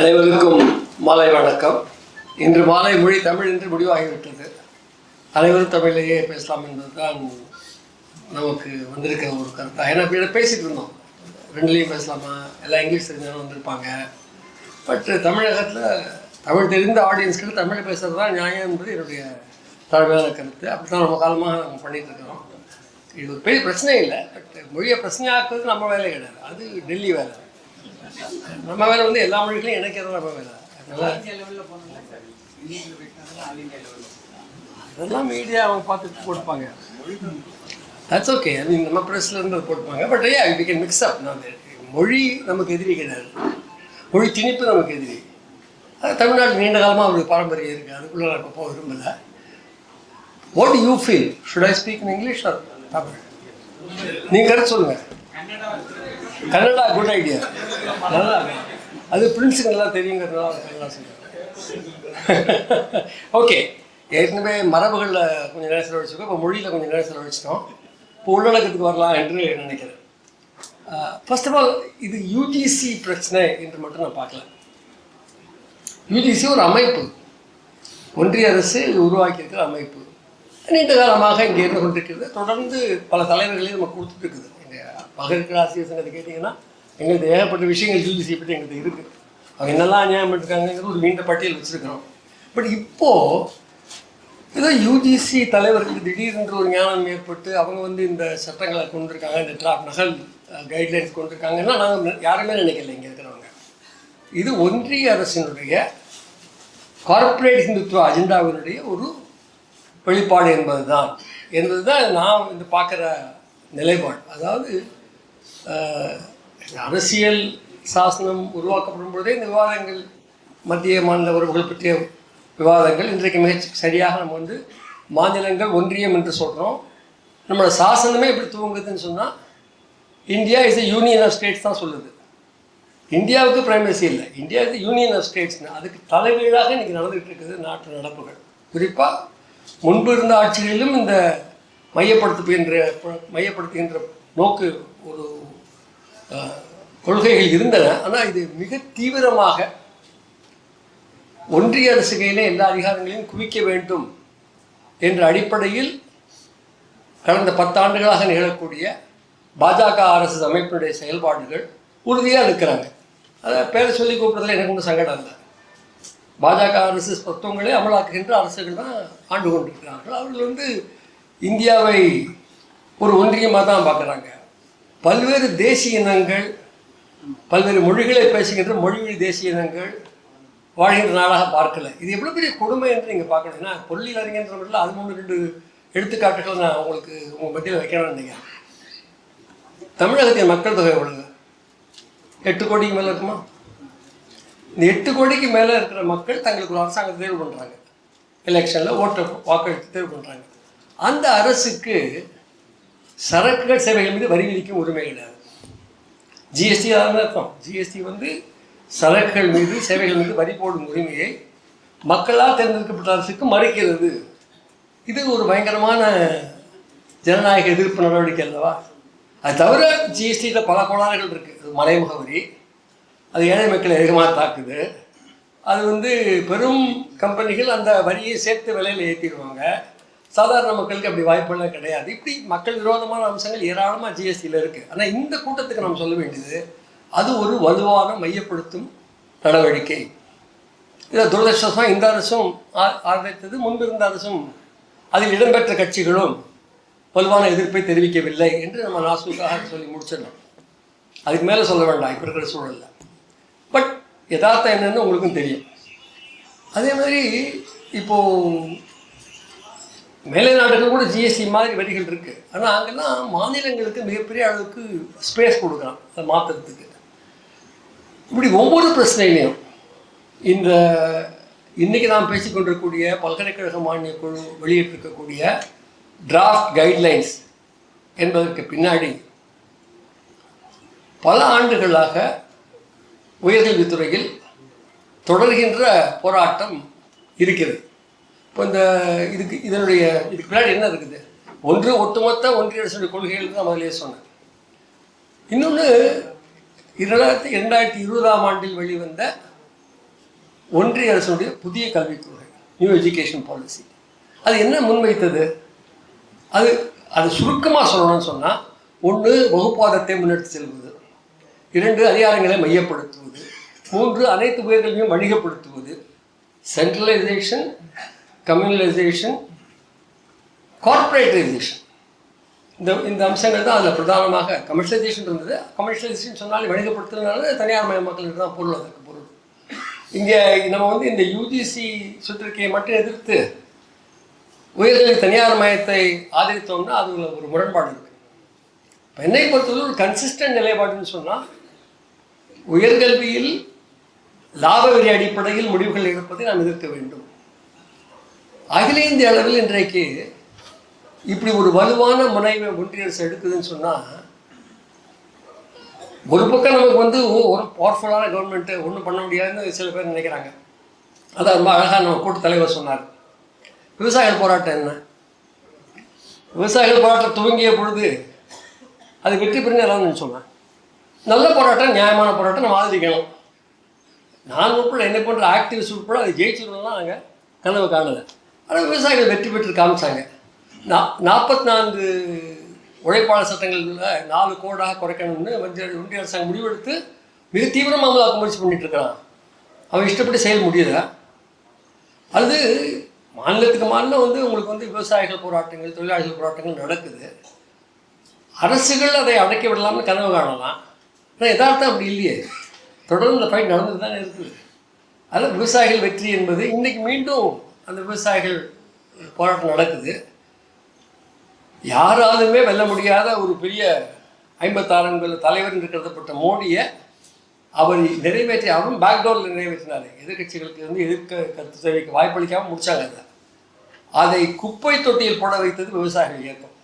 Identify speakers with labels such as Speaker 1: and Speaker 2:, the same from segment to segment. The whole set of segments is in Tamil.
Speaker 1: அனைவருக்கும் மாலை வணக்கம். இன்று மாலை மொழி தமிழ் என்று முடிவாகிவிட்டது. அனைவரும் தமிழிலேயே பேசலாம் என்பதுதான் நமக்கு வந்திருக்கிற ஒரு கருத்தாக ஏன்னா இப்ப பேசிகிட்டு பேசிட்டு இருந்தோம். ரெண்டுலேயும் பேசலாமா? எல்லாம் இங்கிலீஷ் தெரிஞ்சவங்க வந்திருப்பாங்க. பட் தமிழகத்தில் தமிழ் தெரிந்த ஆடியன்ஸ்கிட்ட தமிழ் பேசுறது தான் நியாயம் என்பது என்னுடைய தலைமையான கருத்து. அப்படி தான் ரொம்ப காலமாக நம்ம பண்ணிட்டு இருக்கிறோம். இது ஒரு பெரிய பிரச்சனை இல்லை. பட் மொழியை பிரச்சனையாக்குறது நம்ம வேலை கிடையாது. அது டெல்லி வேலை. நம்ம வேலை வந்து எல்லா மொழிகளையும் இணைக்கிறது நம்ம வேலை. அதனால அதெல்லாம் மீடியா அவங்க பார்த்துட்டு போட்டுப்பாங்க. தட்ஸ் ஓகே ஐ மீன் நம்ம ப்ரெஸ்ல இருந்து போட்டுப்பாங்க. பட் ஐயா வி கேன் மிக்ஸ் அப் நான் மொழி நமக்கு எதிரி கிடையாது. மொழி திணிப்பு நமக்கு எதிரி. அது தமிழ்நாட்டில் நீண்ட காலமாக ஒரு பாரம்பரியம் இருக்குது அதுக்குள்ளே நான் இப்போ போக விரும்பலை. What you feel should I speak in English or Tamil? நீங்கள் கருத்து சொல்லுங்கள் கன்னடா குட் ஐடியா நல்லா அது பிரின்ஸுக்கு நல்லா தெரியுங்கிறதுனால அவங்க ஓகே ஏற்கனவே மரபுகளில் கொஞ்சம் நேரம் செலவழிச்சிருக்கோம். இப்போ மொழியில் கொஞ்சம் நேரம் செலவழிச்சிட்டோம். இப்போ உள்ளடக்கத்துக்கு வரலாம் என்று நினைக்கிறேன். ஃபர்ஸ்ட் ஆஃப் ஆல் இது யூஜிசி பிரச்சனை என்று மட்டும் நான் பார்க்கல. யூஜிசி ஒரு அமைப்பு. ஒன்றிய அரசு உருவாக்கியிருக்கிற அமைப்பு. நீண்ட காலமாக இங்கே இருந்து கொண்டிருக்கிறது. தொடர்ந்து பல தலைவர்களையும் நம்ம கொடுத்துட்டு இருக்குது. எங்கள் பகற்கிற ஆசிரியர் சங்கத்தை கேட்டிங்கன்னா எங்களுக்கு ஏகப்பட்ட விஷயங்கள் யூஜிசி பற்றி எங்களுக்கு இருக்குது அவங்க என்னெல்லாம் அநியாயம் பண்ணிருக்காங்கிறது ஒரு நீண்ட பட்டியல் வச்சுருக்கிறோம். பட் இப்போது ஏதோ யூஜிசி தலைவர்களுக்கு திடீரென்று ஒரு ஞானம் ஏற்பட்டு அவங்க வந்து இந்த சட்டங்களை கொண்டிருக்காங்க இந்த டிராப் நகல் கைட்லைன்ஸ் கொண்டிருக்காங்கன்னா நாங்கள் யாருமே நினைக்கல இங்கே இருக்கிறவங்க. இது ஒன்றிய அரசினுடைய கார்ப்பரேட் இந்துத்துவ அஜெண்டாவினுடைய ஒரு வெளிப்பாடு என்பது தான் என்பது தான் நான் இந்த பார்க்குற நிலைப்பாடு. அதாவது அரசியல் சாசனம் உருவாக்கப்படும் பொழுதே இந்த விவாதங்கள் மத்திய மாநில உறவுகள் பற்றிய விவாதங்கள் இன்றைக்கு மிக சரியாக நம்ம வந்து மாநிலங்கள் ஒன்றியம் என்று சொல்கிறோம் நம்மளோட சாசனமே எப்படி துவங்குதுன்னு சொன்னால் India is a union of states தான் சொல்லுது. இந்தியாவுக்கு பிரைமசி இல்லை. இந்தியா இஸ் யூனியன் ஆஃப் ஸ்டேட்ஸ்னு அதுக்கு தலைகீழாக இன்றைக்கி நடந்துகிட்டு இருக்குது நாட்டு நடப்புகள். குறிப்பாக முன்பு இருந்த ஆட்சிகளிலும் இந்த மையப்படுத்துகின்ற மையப்படுத்துகின்ற நோக்கு ஒரு கொள்கைகள் இருந்தன. ஆனால் இது மிக தீவிரமாக ஒன்றிய அரசு எல்லா அதிகாரங்களையும் குவிக்க வேண்டும் என்ற அடிப்படையில் கடந்த பத்தாண்டுகளாக நிகழக்கூடிய பாஜக அரசு அமைப்பினுடைய செயல்பாடுகள் உறுதியாக இருக்கிறாங்க அதை பேரை சொல்லி கூப்பிட்றதுல எனக்கு ஒன்றும் சங்கடம் இல்லை. பாஜக அரசு தத்துவங்களை அமலாக்குகின்ற அரசுகள் தான் ஆண்டு கொண்டிருக்கிறார்கள். அவர்கள் வந்து இந்தியாவை ஒரு ஒன்றியமாக தான் பார்க்குறாங்க. பல்வேறு தேசிய இனங்கள் பல்வேறு மொழிகளை பேசுகின்ற மொழி தேசிய இனங்கள் வாழ்கின்ற நாளாக பார்க்கல. இது எவ்வளோ பெரிய கொடுமை என்று நீங்கள் பார்க்கணும். ஏன்னா பொருளியல் அறிஞன்ற முறையில் அது மூணு ரெண்டு எடுத்துக்காட்டுகள் நான் உங்களுக்கு உங்கள் மத்தியில் வைக்கணும்னு நினைக்கிறேன். தமிழகத்தின் மக்கள் தொகை எவ்வளவு? எட்டு கோடிக்கு மேலே இருக்குமா? இந்த எட்டு கோடிக்கு மேலே இருக்கிற மக்கள் தங்களுக்கு ஒரு அரசாங்கத்தை தேர்வு பண்ணுறாங்க எலெக்ஷனில் ஓட்டு வாக்களித்து தேர்வு பண்ணுறாங்க அந்த அரசுக்கு சரக்குகள் சேவைகள் மீது வரி விதிக்கும் உரிமை கிடையாது ஜிஎஸ்டி அதான் அர்த்தம். ஜிஎஸ்டி வந்து சரக்குகள் மீது சேவைகள் மீது வரி போடும் உரிமையை மக்களால் தேர்ந்தெடுக்கப்பட்ட அரசுக்கு மறுக்கிறது. இது ஒரு பயங்கரமான ஜனநாயக எதிர்ப்பு நடவடிக்கை அல்லவா? அது தவிர ஜிஎஸ்டியில் பல கோளாறுகள் இருக்குது அது மறைமுக வரி அது ஏழை மக்களை அதிகமாக தாக்குது. அது வந்து பெரும் கம்பெனிகள் அந்த வரியை சேர்த்து விலையில் ஏற்றிடுவாங்க சாதாரண மக்களுக்கு அப்படி வாய்ப்புலாம் கிடையாது. இப்படி மக்கள் விரோதமான அம்சங்கள் ஏராளமாக ஜிஎஸ்டியில் இருக்குது ஆனால் இந்த கூட்டத்துக்கு நாம் சொல்ல வேண்டியது அது ஒரு வலுவான மையப்படுத்தும் நடவடிக்கை. இதை துரதிருஷ்டமாக இந்த அரசும் ஆ- ஆதரித்தது முன்பு இருந்த அரசும் அதில் இடம்பெற்ற கட்சிகளும் வலுவான எதிர்ப்பை தெரிவிக்கவில்லை என்று நம்ம நாசுக்காக சொல்லி முடிச்சிடலாம். அதுக்கு மேலே சொல்ல வேண்டாம் இப்போ இருக்கிற சூழலில். பட் யதார்த்தம் என்னென்னு உங்களுக்கும் தெரியும். அதே மாதிரி இப்போது மேலை நாடுகள் கூட ஜிஎஸ்டி மாதிரி வரிகள் இருக்குது ஆனால் அங்கெல்லாம் மாநிலங்களுக்கு மிகப்பெரிய அளவுக்கு ஸ்பேஸ் கொடுக்குறான் அதை மாற்றுறதுக்கு இப்படி ஒவ்வொரு பிரச்சனையிலையும் இந்த இன்றைக்கி நாம் பேசிக்கொண்டிருக்கக்கூடிய பல்கலைக்கழக மானிய குழு வெளியிட்டிருக்கக்கூடிய டிராஃப்ட் கைட்லைன்ஸ் என்பதற்கு பின்னாடி பல ஆண்டுகளாக உயர்கல்வித்துறையில் தொடர்கின்ற போராட்டம் இருக்கிறது. இப்போ இந்த இதுக்கு இதனுடைய இதுக்கு பின்னாடி என்ன இருக்குது? ஒன்று ஒட்டுமொத்த ஒன்றிய அரசுடைய கொள்கைகள் தான் முதலே சொன்னேன் இன்னொன்று இரண்டாயிரத்தி இரண்டாயிரத்தி இருபதாம் ஆண்டில் வெளிவந்த ஒன்றிய அரசுடைய புதிய கல்விக் கொள்கை நியூ எஜுகேஷன் பாலிசி அது என்ன முன்வைத்தது? அது அது சுருக்கமாக சொல்லணும்னு சொன்னால் ஒன்று வகுப்பாதத்தை முன்னெடுத்து செல்வது. இரண்டு அதிகாரங்களை மையப்படுத்துவது. மூன்று அனைத்து உயர்களையும் வணிகப்படுத்துவது. சென்ட்ரலைசேஷன் கம்யூனலைசேஷன் கார்ப்பரேட்டைசேஷன் இந்த இந்த அம்சங்கள் தான் அதில் பிரதானமாக கமர்ஷியலைசேஷன் இருந்தது. கமர்ஷியலைசேஷன் சொன்னாலும் வணிகப்படுத்துறதுனால தனியார் மயமாக்கல் தான் பொருள் அதற்கு பொருள். இங்கே நம்ம வந்து இந்த யூஜிசி சுற்றறிக்கையை மட்டும் எதிர்த்து உயர்நிலை தனியார் மயத்தை ஆதரித்தோம்னா அதில் ஒரு முரண்பாடு இருக்குது இப்போ என்னை பொறுத்தவரை ஒரு கன்சிஸ்டன்ட் நிலைப்பாடுன்னு சொன்னால் உயர்கல்வியில் லாப அடிப்படையில் முடிவுகள் எடுப்பதை நாம் எதிர்க்க வேண்டும். அகில இந்திய அளவில் இன்றைக்கு இப்படி ஒரு வலுவான முனைவை ஒன்றிய அரசு எடுக்குதுன்னு சொன்னால் ஒரு பக்கம் நமக்கு வந்து ஒரு பவர்ஃபுல்லான கவர்மெண்ட்டு ஒன்றும் பண்ண முடியாதுன்னு சில பேர் நினைக்கிறாங்க. அதான் ரொம்ப அழகாக நம்ம கூட்டு தலைவர் சொன்னார். விவசாயிகள் போராட்டம் என்ன? விவசாயிகள் போராட்டம் துவங்கிய பொழுது அது வெற்றி பெறுங்க எல்லாம்னு சொன்னேன் நல்ல போராட்டம் நியாயமான போராட்டம் நம்ம ஆதரிக்கணும். நான் உட்பட என்ன பண்ணுற ஆக்டிவிஸ்ட் உட்பட அது ஜெயிச்சிடலாம் நாங்கள் கனவு காணலை. ஆனால் விவசாயிகள் வெற்றி பெற்று காமிச்சாங்க. நா நாற்பத்தி நான்கு உழைப்பாளர் சட்டங்களில் நாலு கோடாக குறைக்கணும்னு மத்திய ஒன்றிய அரசாங்கம் முடிவெடுத்து மிக தீவிரமாக அமலாக்க முயற்சி பண்ணிகிட்டு இருக்கிறான். அவன் இஷ்டப்பட்டு செயல் முடியுதா அது மாநிலத்துக்கு மாநிலம் வந்து உங்களுக்கு வந்து விவசாயிகள் போராட்டங்கள் தொழிலாளர்கள் போராட்டங்கள் நடக்குது. அரசுகள் அதை அடக்கி விடலாம்னு கனவு காணலாம். ஆனால் யதார்த்தம் அப்படி இல்லையே. தொடர்ந்து இந்த ஃபைட் நடந்துட்டு தானே இருக்குது. அதில் விவசாயிகள் வெற்றி என்பது இன்றைக்கி மீண்டும் அந்த விவசாயிகள் போராட்டம் நடக்குது. யாராலுமே வெல்ல முடியாத ஒரு பெரிய ஐம்பத்தாறு தலைவர் என்று கருதப்பட்ட மோடியை அவர் நிறைவேற்றி அவரும் பேக்டோரில் நிறைவேற்றினார். எதிர்க்கட்சிகளுக்கு வந்து எதிர்க்க கருத்து தெரிவிக்க வாய்ப்பளிக்காமல் முடிச்சாங்க அதை. அதை குப்பை தொட்டியில் போட வைத்தது விவசாயிகள் இயக்கம்.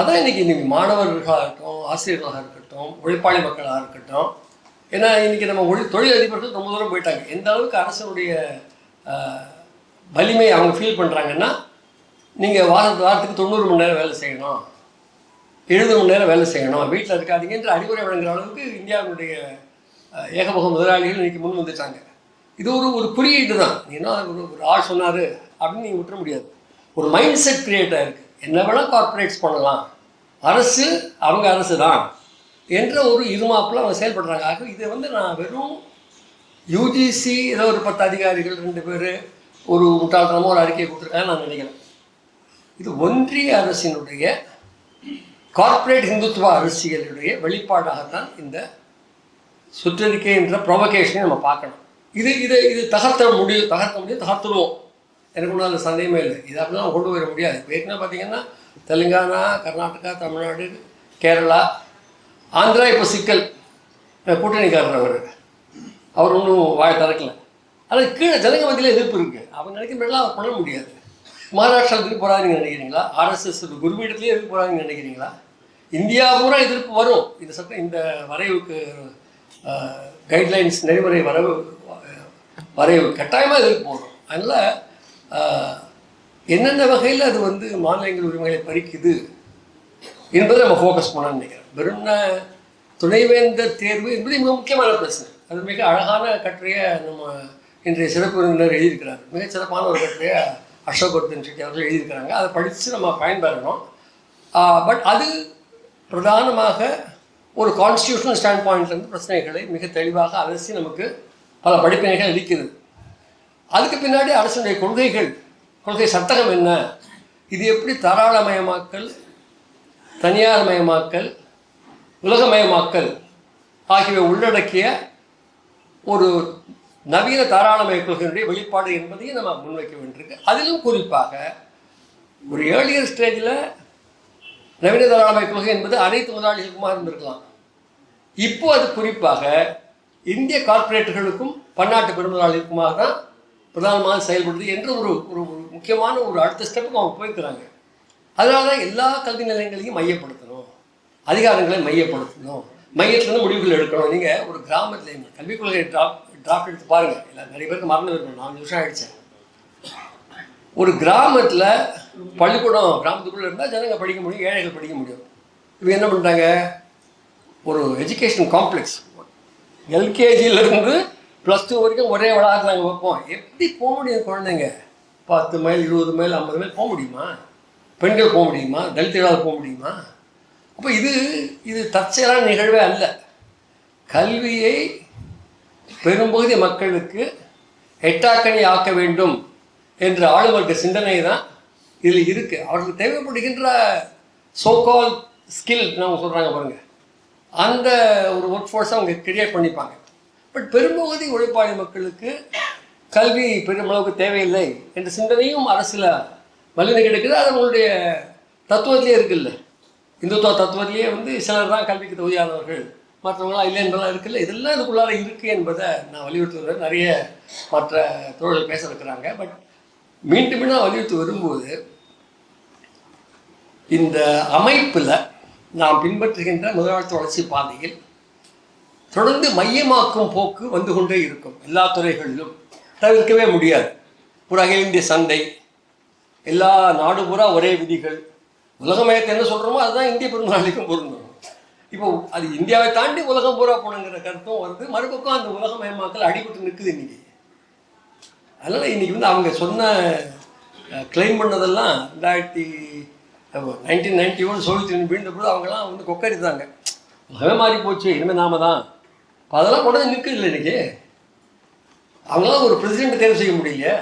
Speaker 1: அதான் இன்னைக்கு இன்றைக்கி மாணவர்களாக இருக்கட்டும் ஆசிரியர்களாக இருக்கட்டும் உழைப்பாளி மக்களாக இருக்கட்டும் ஏன்னா இன்றைக்கி நம்ம ஒளி தொழிலதிபர்கள் ரொம்ப தூரம் போயிட்டாங்க. எந்த அளவுக்கு அரசனுடைய வலிமை அவங்க ஃபீல் பண்ணுறாங்கன்னா நீங்கள் வாரத்து வாரத்துக்கு தொண்ணூறு மணி நேரம் வேலை செய்யணும். எழுபது மணி நேரம் வேலை செய்யணும். வீட்டில் இருக்காதீங்கன்ற அறிவுரை வழங்குற அளவுக்கு இந்தியாவினுடைய ஏகமுக ஏகபோக முதலாளிகள் இன்றைக்கி முன் வந்துட்டாங்க. இது ஒரு ஒரு குறியீடு தான். ஏன்னா ஒரு ஒரு ஆள் சொன்னார் அப்படின்னு நீங்கள் விட்டுற முடியாது. ஒரு மைண்ட் செட் கிரியேட் ஆகிருக்கு என்ன வேணால் கார்ப்பரேட்ஸ் பண்ணலாம். அரசு அவங்க அரசு தான் என்ற ஒரு இருமாப்பில் அவங்க செயல்படுறாங்க. ஆக இதை வந்து நான் வெறும் யூஜிசி ஏதோ ஒரு பத்து அதிகாரிகள் ரெண்டு பேர் ஒரு முட்டாள்தனமாக ஒரு அறிக்கையை கொடுத்துருக்காங்க நான் நினைக்கிறேன். இது ஒன்றிய அரசினுடைய கார்ப்பரேட் ஹிந்துத்துவ அரசியலுடைய வெளிப்பாடாகத்தான் இந்த சுற்றறிக்கை என்ற ப்ரொவகேஷனை நம்ம பார்க்கணும். இது இது இது தகர்த்த முடியும் தகர்த்த முடியும் தகர்த்துடுவோம் எனக்கு ஒன்றும் அதில் சந்தேகமே இல்லை. இது அப்படிலாம் கொண்டு வர முடியாது. ஏற்கனவே பார்த்தீங்கன்னா தெலுங்கானா கர்நாடகா தமிழ்நாடு கேரளா ஆந்திரா இப்போ சிக்கல். கூட்டணிக்காரர் அவர். அவர் ஒன்றும் வாய் திறக்கலை. ஆனால் கீழே ஜனங்க மத்தியில் எதிர்ப்பு இருக்குது அவங்க நினைக்கிறதெல்லாம் அவர் பண்ண முடியாது. மகாராஷ்டிரா எதிர்ப்பு போகிறாங்கன்னு நினைக்கிறீங்களா? ஆர்எஸ்எஸ் குருபீடத்துலேயே எதிர்ப்பு போகிறாங்கன்னு நினைக்கிறீங்களா? இந்தியா பூரா எதிர்ப்பு வரும். இந்த சட்டம் இந்த வரைவுக்கு கைட்லைன்ஸ் நெறிமுறை வரவு வரைவு கட்டாயமாக எதிர்ப்பு வரும் அதனால் என்னென்ன வகையில் அது வந்து மாநிலங்கள் உரிமைகளை பறிக்குது என்பதை நம்ம ஃபோக்கஸ் பண்ணணும்னு நினைக்கிறேன். வெறும் துணைவேந்தர் தேர்வு என்பது மிக முக்கியமான பிரச்சனை. அது மிக அழகான கட்டுரையை நம்ம இன்றைய சிறப்பு விருந்தினர் எழுதியிருக்கிறார். மிக சிறப்பான ஒரு கட்டுரையை அசோக் செட்டி அவர்கள் எழுதியிருக்கிறாங்க. அதை படித்து நம்ம பயன்பெறணும். பட் அது பிரதானமாக ஒரு கான்ஸ்டியூஷனல் ஸ்டாண்ட் பாயிண்ட்லேருந்து பிரச்சனைகளை மிக தெளிவாக அலசி நமக்கு பல படிப்பினைகள் அளிக்கிறது. அதுக்கு பின்னாடி அரசுடைய கொள்கைகள் கொள்கை சட்டகம் என்ன? இது எப்படி தாராளமயமாக்கல் தனியார்மயமாக்கல் உலகமயமாக்கல் ஆகியவை உள்ளடக்கிய ஒரு நவீன தாராளமய கொள்கையினுடைய வெளிப்பாடு என்பதையும் நம்ம முன்வைக்க வேண்டியிருக்கு. அதிலும் குறிப்பாக ஒரு ஏர்லியர் ஸ்டேஜில் நவீன தாராளமய கொள்கை என்பது அனைத்து முதலாளிகளுக்குமாக இருந்திருக்கலாம். இப்போ அது குறிப்பாக இந்திய கார்ப்பரேட்டுகளுக்கும் பன்னாட்டு பெருமுதலாளிகளுக்குமாக தான் பிரதானமாக செயல்படுது என்று ஒரு ஒரு ஒரு முக்கியமான ஒரு அடுத்த ஸ்டெப்புக்கு அவங்க போயிருக்கிறாங்க அதனால தான் எல்லா கல்வி நிலையங்களையும் மையப்படுத்தணும். அதிகாரங்களை மையப்படுத்தணும். மையத்திலிருந்து முடிவுகள் எடுக்கணும். நீங்கள் ஒரு கிராமத்தில் கல்விக் கொள்கை ட்ராப் டிராஃப்ட் எடுத்து பாருங்கள் இல்லை நிறைய பேருக்கு மறந்து இருக்கணும் நாலு வருஷம் ஆயிடுச்சேன் ஒரு கிராமத்தில் பள்ளிக்கூடம் கிராமத்துக்குள்ளே இருந்தால் ஜனங்க படிக்க முடியும் ஏழைகள் படிக்க முடியும். இவங்க என்ன பண்ணிட்டாங்க? ஒரு எஜுகேஷன் காம்ப்ளெக்ஸ் எல்கேஜியிலேருந்து ப்ளஸ் டூ வரைக்கும் ஒரே வளாகத்தில் நாங்கள் வைப்போம். எப்படி போக முடியும் குழந்தைங்க? பத்து மைல் இருபது மைல் ஐம்பது மைல் போக முடியுமா? பெண்கள் போக முடியுமா? தலித்துகளால் போக முடியுமா? அப்போ இது இது தற்செயலான நிகழ்வே அல்ல. கல்வியை பெரும்பகுதி மக்களுக்கு எட்டாக்கணி ஆக்க வேண்டும் என்ற ஆளுவர்க்க சிந்தனை தான் இதில் இருக்குது அவர்களுக்கு தேவைப்படுகின்ற சோகால் ஸ்கில் நம்ம சொல்கிறாங்க பாருங்க. அந்த ஒரு ஒர்க் ஃபோர்ஸை அவங்க கிரியேட் பண்ணிப்பாங்க. பட் பெரும்பகுதி உழைப்பாளி மக்களுக்கு கல்வி பெருமளவுக்கு தேவையில்லை என்ற சிந்தனையும் அரசில் வலிமை கிடைக்குது. அது அவங்களுடைய தத்துவத்திலே இருக்குல்ல. இந்துத்துவ தத்துவத்திலேயே வந்து சிலர் தான் கல்விக்கு தகுதியானவர்கள். மற்றவங்களாம் இல்லை இருக்குல்ல இதெல்லாம் இதுக்குள்ளார இருக்குது என்பதை நான் வலியுறுத்துகிறேன் நிறைய மற்ற தோழர்கள் பேச இருக்கிறாங்க. பட் மீண்டும் மீண்டும் வலியுறுத்தி வரும்போது இந்த அமைப்பில் நாம் பின்பற்றுகின்ற முதலாளித்துவ வளர்ச்சி பாதையில் தொடர்ந்து மையமாக்கும் போக்கு வந்து கொண்டே இருக்கும். எல்லா துறைகளிலும். தவிர்க்கவே முடியாது. ஒரு அகில இந்திய சந்தை எல்லா நாடு பூரா ஒரே விதிகள். உலகமயத்தை என்ன சொல்கிறோமோ அதுதான் இந்திய பெருநாளைக்கும் பொருந்தும். இப்போ அது இந்தியாவை தாண்டி உலகம் பூரா போகணுங்கிற கருத்தும் வருது மறுபக்கம் அந்த உலக மயமாக்கல் அடிபட்டு நிற்குது இன்னைக்கு. அதனால் இன்னைக்கு வந்து அவங்க சொன்ன கிளைம் பண்ணதெல்லாம் ரெண்டாயிரத்தி nineteen ninety one Soviet Union வீழ்ந்த பொழுது அவங்கெல்லாம் வந்து கொக்கரித்தாங்க. உலகமே மாறி போச்சு இனிமேல் நாம தான். இப்போ அதெல்லாம் கொண்டு வந்து நிற்குது இல்லை இன்னைக்கு. அவங்களாம் ஒரு பிரசிடென்ட் தேர்வு செய்ய முடியல.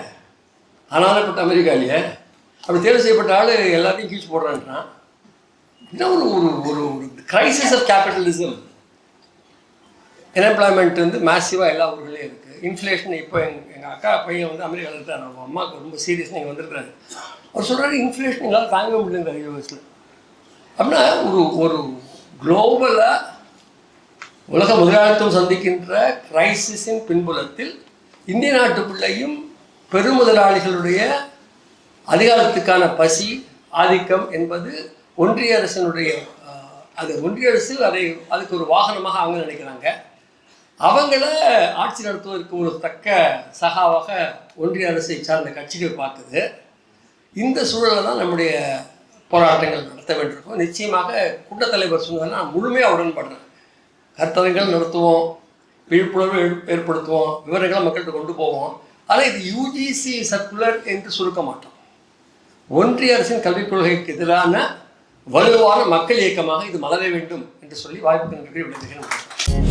Speaker 1: அனாதப்பட்ட அமெரிக்காலேயே அப்படி தேர்வு செய்யப்பட்ட ஆள் எல்லாத்தையும் கீழ்ச்சி போடுறான்றான். என்ன ஒரு ஒரு ஒரு கிரைசிஸ் ஆஃப் கேபிட்டலிசம் என்எம்ப்ளாய்மெண்ட் வந்து மேசிவாக எல்லா ஊர்களையும் இருக்குது இன்ஃப்ளேஷன் இப்போ எங்கள் எங்கள் அக்கா பையன் வந்து அமெரிக்காவில் இருக்கிறார் அவங்க அம்மாவுக்கு ரொம்ப சீரியஸ் நீங்கள் வந்திருக்காரு. அவர் சொல்கிறாரு இன்ஃப்ளேஷன் எங்களால் தாங்க முடியலங்கிற யூஎஸில் அப்படின்னா ஒரு ஒரு குளோபலாக உலக முதலாளித்துவம் சந்திக்கின்ற கிரைசிஸின் பின்புலத்தில் இந்திய நாட்டுக்குள்ளேயும் பெருமுதலாளிகளுடைய அதிகாரத்துக்கான பசி ஆதிக்கம் என்பது ஒன்றிய அரசினுடைய அது ஒன்றிய அரசு அதை அதுக்கு ஒரு வாகனமாக அவங்க நினைக்கிறாங்க. அவங்கள ஆட்சி நடத்துவதற்கு ஒரு தக்க சகாவாக ஒன்றிய அரசை சார்ந்த கட்சிகள் பார்க்குது. இந்த சூழலில் தான் நம்முடைய போராட்டங்கள் நடத்த வேண்டியிருக்கும். நிச்சயமாக கூட்டத்தலைவர் சொன்னதை நான் முழுமையாக உடன்படுறேன். கருத்தரங்கள் நடத்துவோம் விழிப்புணர்வு ஏற்படுத்துவோம் விவரங்களை மக்கள்கிட்ட கொண்டு போவோம். ஆனால் இது யூஜிசி சர்க்குலர் என்று சுருக்க மாட்டோம். ஒன்றிய அரசின் கல்விக் கொள்கைக்கு எதிரான வலுவான மக்கள் இயக்கமாக இது மலர வேண்டும் என்று சொல்லி வாய்ப்பு நன்றி விடுகிறேன்